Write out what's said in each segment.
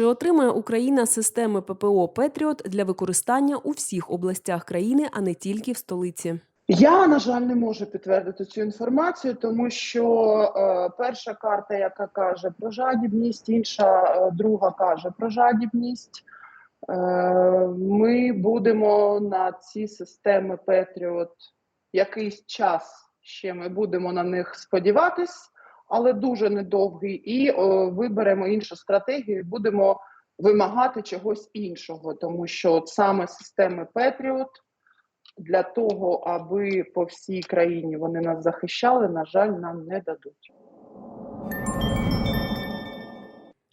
Чи отримає Україна системи ППО Петріот для використання у всіх областях країни, а не тільки в столиці? Я, на жаль, не можу підтвердити цю інформацію, тому що е, перша карта, яка каже про жадібність, інша е, друга каже про жадібність. Е, ми будемо на ці системи Петріот якийсь час ще ми будемо на них сподіватись, але дуже недовгий, і е, виберемо іншу стратегію, і будемо вимагати чогось іншого, тому що от саме системи Петріот для того, аби по всій країні вони нас захищали, на жаль, нам не дадуть.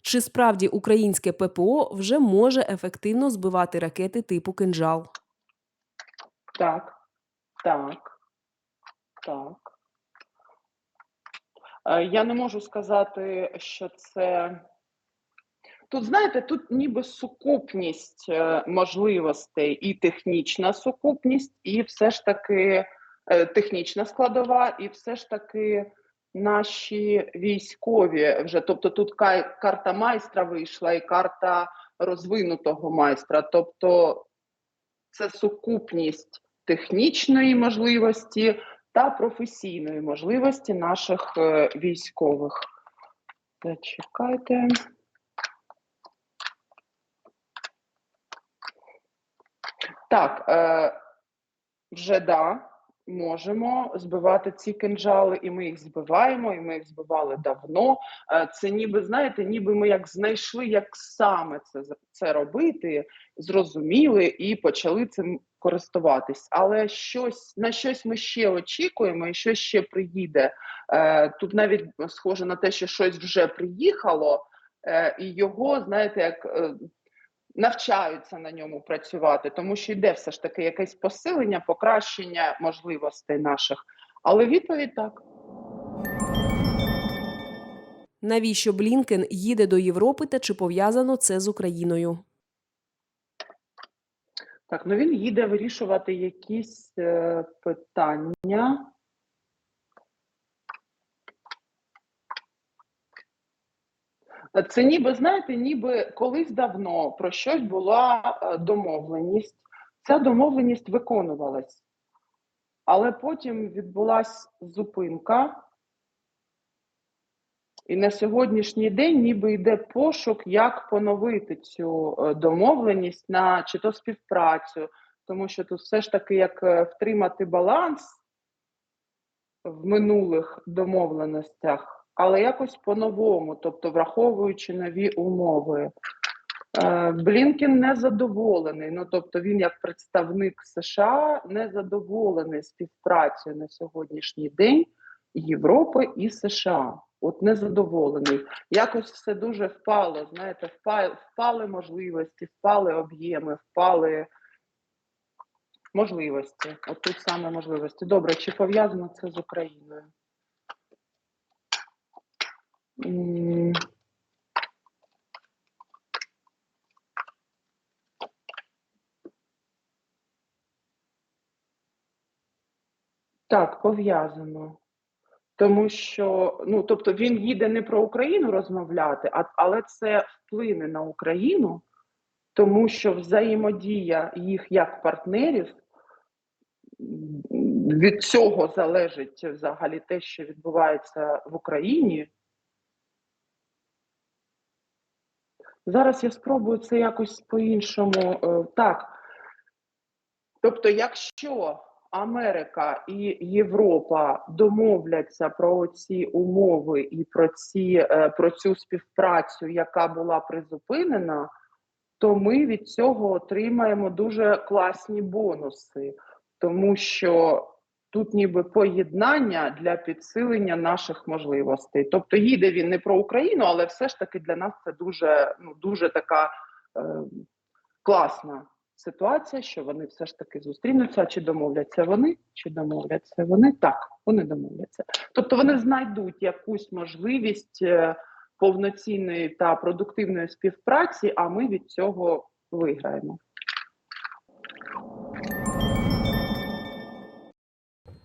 Чи справді українське ППО вже може ефективно збивати ракети типу кинжал? Так, так, так. Е, Я не можу сказати, що це. Тут, знаєте, тут ніби сукупність е, можливостей і технічна сукупність, і все ж таки е, технічна складова, і все ж таки наші військові вже. Тобто тут карта майстра вийшла, і карта розвинутого майстра. Тобто це сукупність технічної можливості та професійної можливості наших е, військових. Зачекайте. Так, е, вже да, можемо збивати ці кинджали, і ми їх збиваємо, і ми їх збивали давно. Е, це ніби, знаєте, ніби ми як знайшли, як саме це, це робити, зрозуміли і почали цим користуватись. Але щось на щось ми ще очікуємо, і щось ще приїде. Е, тут навіть схоже на те, що щось вже приїхало, е, і його, знаєте, як. Е, навчаються на ньому працювати, тому що йде все ж таки якесь посилення, покращення можливостей наших. Але відповідь так. Навіщо Блінкен їде до Європи та чи пов'язано це з Україною? Так, ну він їде вирішувати якісь е, питання. Це ніби, знаєте, ніби колись давно про щось була е, домовленість. Ця домовленість виконувалась, але потім відбулася зупинка. І на сьогоднішній день ніби йде пошук, як поновити цю е, домовленість на чи то співпрацю, тому що тут все ж таки як е, втримати баланс в минулих домовленостях, але якось по-новому, тобто враховуючи нові умови. Е, Блінкен не задоволений. Ну тобто, він як представник США не задоволений співпрацею на сьогоднішній день Європи і США. От незадоволений. Якось все дуже впало. Знаєте, впали, впали можливості, впали об'єми, впали можливості. От тут саме можливості. Добре, чи пов'язано це з Україною? Так, пов'язано. Тому що, ну тобто він їде не про Україну розмовляти, а, але це вплине на Україну, тому що взаємодія їх як партнерів від цього залежить взагалі те, що відбувається в Україні. Зараз я спробую це якось по-іншому. е, Так. Тобто, якщо Америка і Європа домовляться про ці умови і про ці е, про цю співпрацю, яка була призупинена, то ми від цього отримаємо дуже класні бонуси, тому що тут ніби поєднання для підсилення наших можливостей. Тобто їде він не про Україну, але все ж таки для нас це дуже, ну дуже така е, класна ситуація, що вони все ж таки зустрінуться. Чи домовляться вони, чи домовляться вони? Так, вони домовляться. Тобто вони знайдуть якусь можливість е, повноцінної та продуктивної співпраці, а ми від цього виграємо.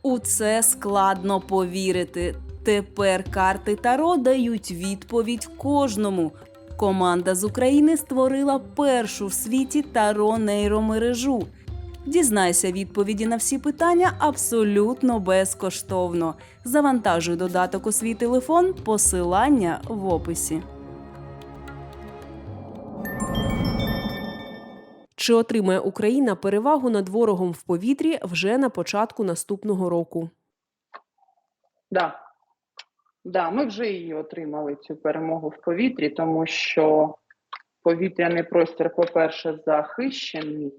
У це складно повірити. Тепер карти Таро дають відповідь кожному. Команда з України створила першу в світі таро нейромережу. Дізнайся відповіді на всі питання абсолютно безкоштовно. Завантажуй додаток у свій телефон, посилання в описі. Чи отримає Україна перевагу над ворогом в повітрі вже на початку наступного року? Да. Да, ми вже її отримали цю перемогу в повітрі, тому що повітряний простір, по-перше, захищений.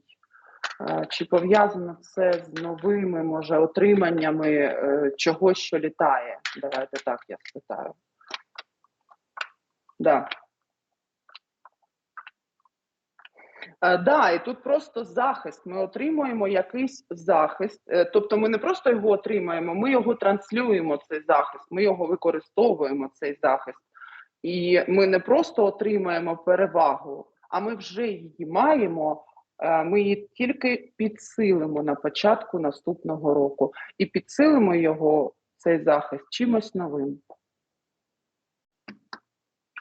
Е, Чи пов'язано це з новими, може, отриманнями е, чогось, що літає? Давайте так я спитаю. Да. Е, Да, і тут просто захист. Ми отримуємо якийсь захист. Е, Тобто ми не просто його отримаємо, ми його транслюємо, цей захист, ми його використовуємо, цей захист. І ми не просто отримаємо перевагу, а ми вже її маємо. е, Ми її тільки підсилимо на початку наступного року. І підсилимо його, цей захист, чимось новим.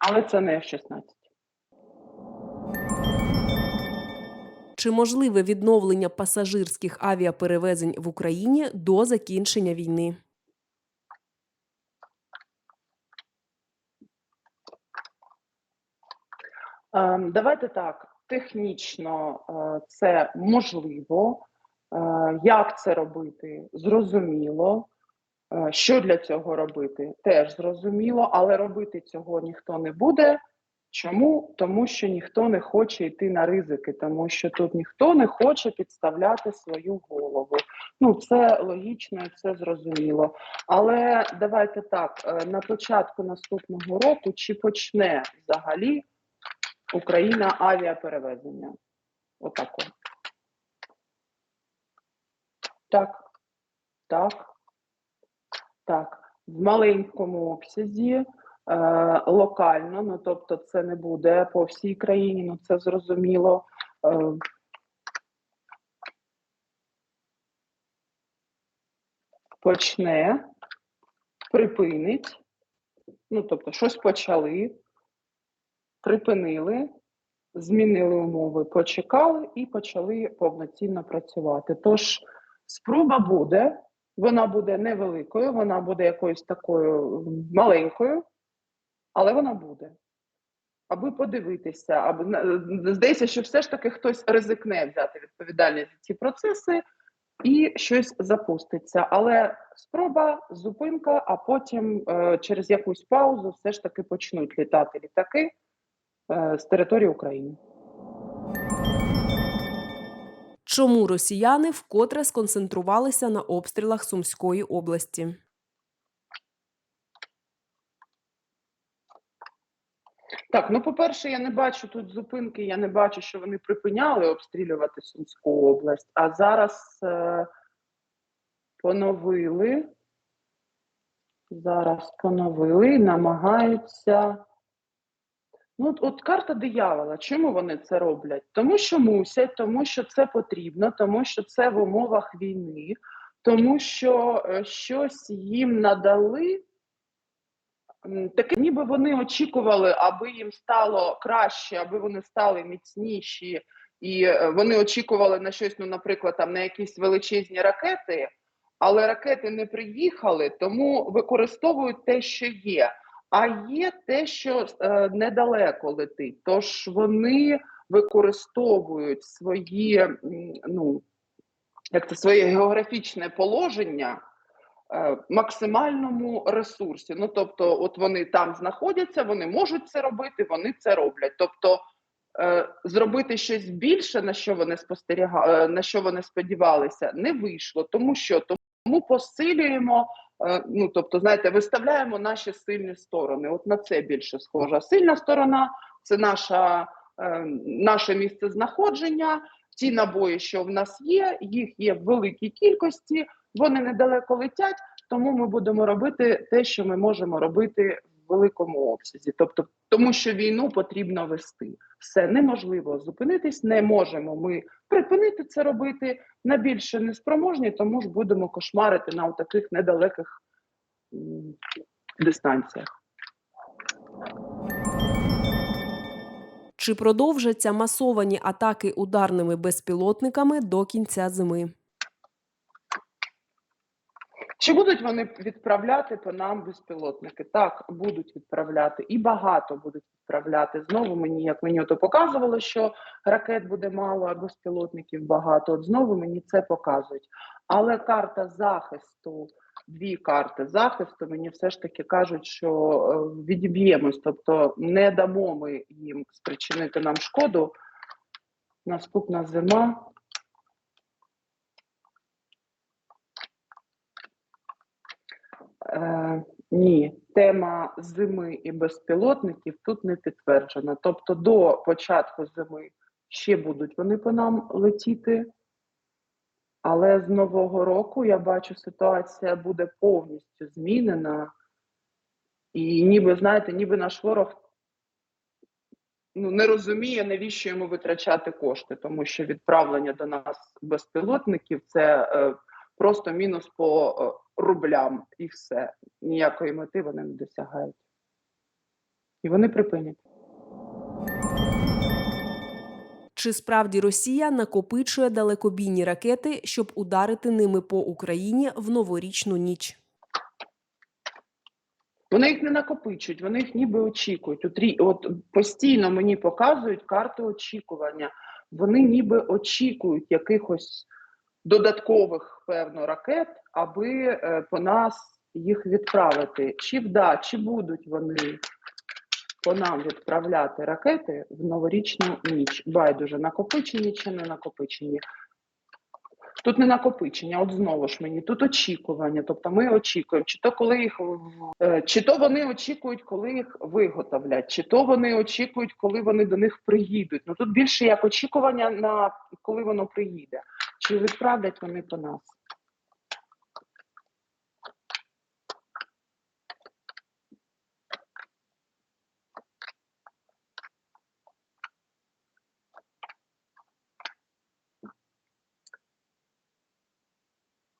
Але це не F-16. Чи можливе відновлення пасажирських авіаперевезень в Україні до закінчення війни? Ем, Давайте так. Технічно е, це можливо. Е, Як це робити? Зрозуміло. Е, Що для цього робити? Теж зрозуміло, але робити цього ніхто не буде. Чому? Тому що ніхто не хоче йти на ризики, тому що тут ніхто не хоче підставляти свою голову. Ну, це логічно і це зрозуміло. Але давайте так: е, на початку наступного року чи почне взагалі Україна авіаперевезення. Отако. Так. Так. Так. В маленькому обсязі, локально, ну тобто це не буде по всій країні, ну це зрозуміло. Е, почне, припинить, ну тобто щось почали, припинили, змінили умови, почекали і почали повноцінно працювати. Тож спроба буде, вона буде невеликою, вона буде якоюсь такою маленькою, але вона буде. Аби подивитися, аби здається, що все ж таки хтось ризикне взяти відповідальність за ці процеси і щось запуститься. Але спроба, зупинка, а потім е, через якусь паузу все ж таки почнуть літати літаки е, з території України. Чому росіяни вкотре сконцентрувалися на обстрілах Сумської області? Так, ну по-перше, я не бачу тут зупинки, я не бачу, що вони припиняли обстрілювати Сумську область, а зараз е, поновили. Зараз поновили і намагаються. Ну, от, от карта диявола. Чому вони це роблять? Тому що мусять, тому що це потрібно, тому що це в умовах війни, тому що е, щось їм надали. Таке, ніби вони очікували, аби їм стало краще, аби вони стали міцніші, і е, вони очікували на щось, ну, наприклад, там на якісь величезні ракети, але ракети не приїхали, тому використовують те, що є. А є те, що е, недалеко летить. Тож вони використовують свої, ну, як це своє географічне положення максимальному ресурсі. Ну тобто, от вони там знаходяться, вони можуть це робити, вони це роблять. Тобто е, зробити щось більше, на що вони спостерігали, на що вони сподівалися, не вийшло, тому що тому посилюємо. е, Ну, тобто, знаєте, виставляємо наші сильні сторони. От на це більше схожа. Сильна сторона це наша, е, наше місце знаходження. Ті набої, що в нас є, їх є в великій кількості, вони недалеко летять, тому ми будемо робити те, що ми можемо робити в великому обсязі. Тобто, тому що війну потрібно вести. Все неможливо зупинитись, не можемо ми припинити це робити. На більше не спроможні, тому ж будемо кошмарити на таких недалеких дистанціях. Чи продовжаться масовані атаки ударними безпілотниками до кінця зими? Чи будуть вони відправляти по нам безпілотники? Так, будуть відправляти, і багато будуть відправляти. Знову мені, як мені ото показувало, що ракет буде мало, а безпілотників багато. От знову мені це показують. Але карта захисту, дві карти захисту, мені все ж таки кажуть, що е, відіб'ємось, тобто не дамо ми їм спричинити нам шкоду. Наступна зима. Е, ні, тема зими і безпілотників тут не підтверджена. Тобто до початку зими ще будуть вони по нам летіти, але з нового року я бачу, ситуація буде повністю змінена. І ніби, знаєте, ніби наш ворог ну, не розуміє, навіщо йому витрачати кошти, тому що відправлення до нас безпілотників це е, просто мінус по е, рублям і все. Ніякої мети вони не досягають. І вони припинять. Чи справді Росія накопичує далекобійні ракети, щоб ударити ними по Україні в новорічну ніч? Вони їх не накопичують, вони їх ніби очікують. От, от постійно мені показують карту очікування. Вони ніби очікують якихось додаткових певно ракет, аби е, по нас їх відправити. Чи вда, чи будуть вони по нам відправляти ракети в новорічну ніч? Байдуже, накопичені чи не накопичені? Тут не накопичення, от знову ж мені тут очікування. Тобто ми очікуємо, чи то коли їх е, чи то вони очікують, коли їх виготовлять, чи то вони очікують, коли вони до них приїдуть. Ну тут більше як очікування на коли воно приїде, чи відправлять вони по нас.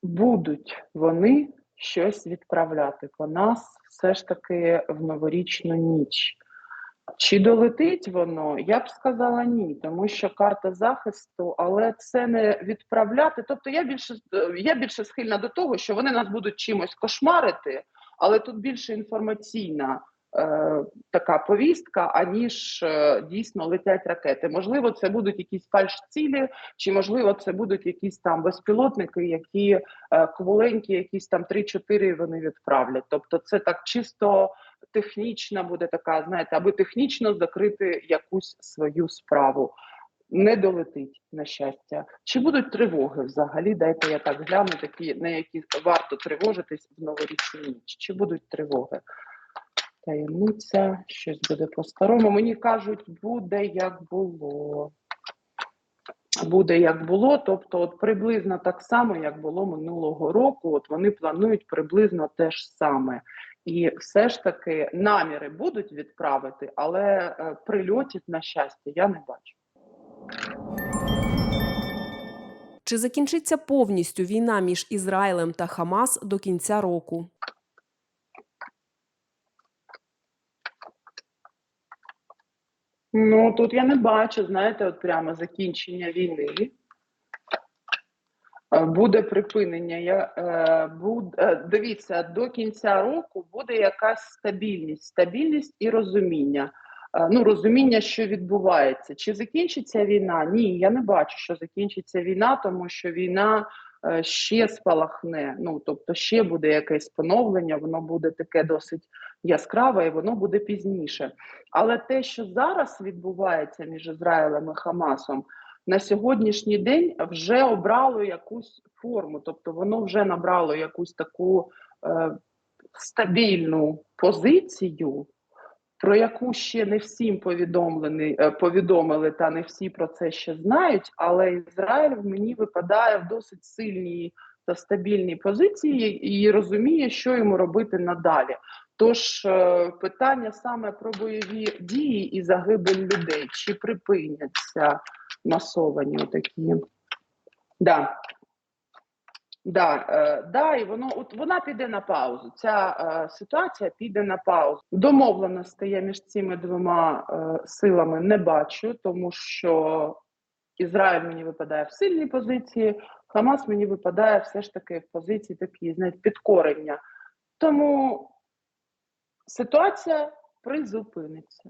Будуть вони щось відправляти по нас все ж таки в новорічну ніч. Чи долетить воно? Я б сказала ні, тому що карта захисту, але це не відправляти. Тобто я більше я більше схильна до того, що вони нас будуть чимось кошмарити, але тут більше інформаційна така повістка, аніж е, дійсно летять ракети. Можливо, це будуть якісь фальш-цілі, чи можливо це будуть якісь там безпілотники, які е, кволенькі, якісь там 3-4 вони відправлять. Тобто, це так чисто технічна буде така, знаєте, аби технічно закрити якусь свою справу. Не долетить на щастя. Чи будуть тривоги взагалі? Дайте я так гляну, такі на які варто тривожитись в новорічну ніч. Чи будуть тривоги? Таємниця, щось буде по-старому. Мені кажуть, буде як було. Буде як було, тобто, от приблизно так само, як було минулого року. От вони планують приблизно те ж саме. І все ж таки наміри будуть відправити, але е, прильотів, на щастя, я не бачу. Чи закінчиться повністю війна між Ізраїлем та Хамас до кінця року? Ну тут я не бачу, знаєте, от прямо закінчення війни. Е, Буде припинення. Я, е, буд, е, дивіться, до кінця року буде якась стабільність, стабільність і розуміння. Е, ну, розуміння, що відбувається. Чи закінчиться війна? Ні, я не бачу, що закінчиться війна, тому що війна ще спалахне. Ну тобто, ще буде якесь поновлення, воно буде таке досить яскраве, і воно буде пізніше. Але те, що зараз відбувається між Ізраїлем і Хамасом, на сьогоднішній день вже обрало якусь форму, тобто воно вже набрало якусь таку е, стабільну позицію, про яку ще не всім повідомлені, е, повідомили, та не всі про це ще знають. Але Ізраїль мені випадає в досить сильній та стабільній позиції і розуміє, що йому робити надалі. Тож е, питання саме про бойові дії і загибель людей, чи припиняться масовані отакі. Да. Да, е, да, і воно от вона піде на паузу. Ця е, ситуація піде на паузу. Домовленостей я між цими двома е, силами не бачу, тому що Ізраїль мені випадає в сильній позиції, Хамас мені випадає все ж таки в позиції такі, знаєте, підкорення. Тому ситуація призупиниться.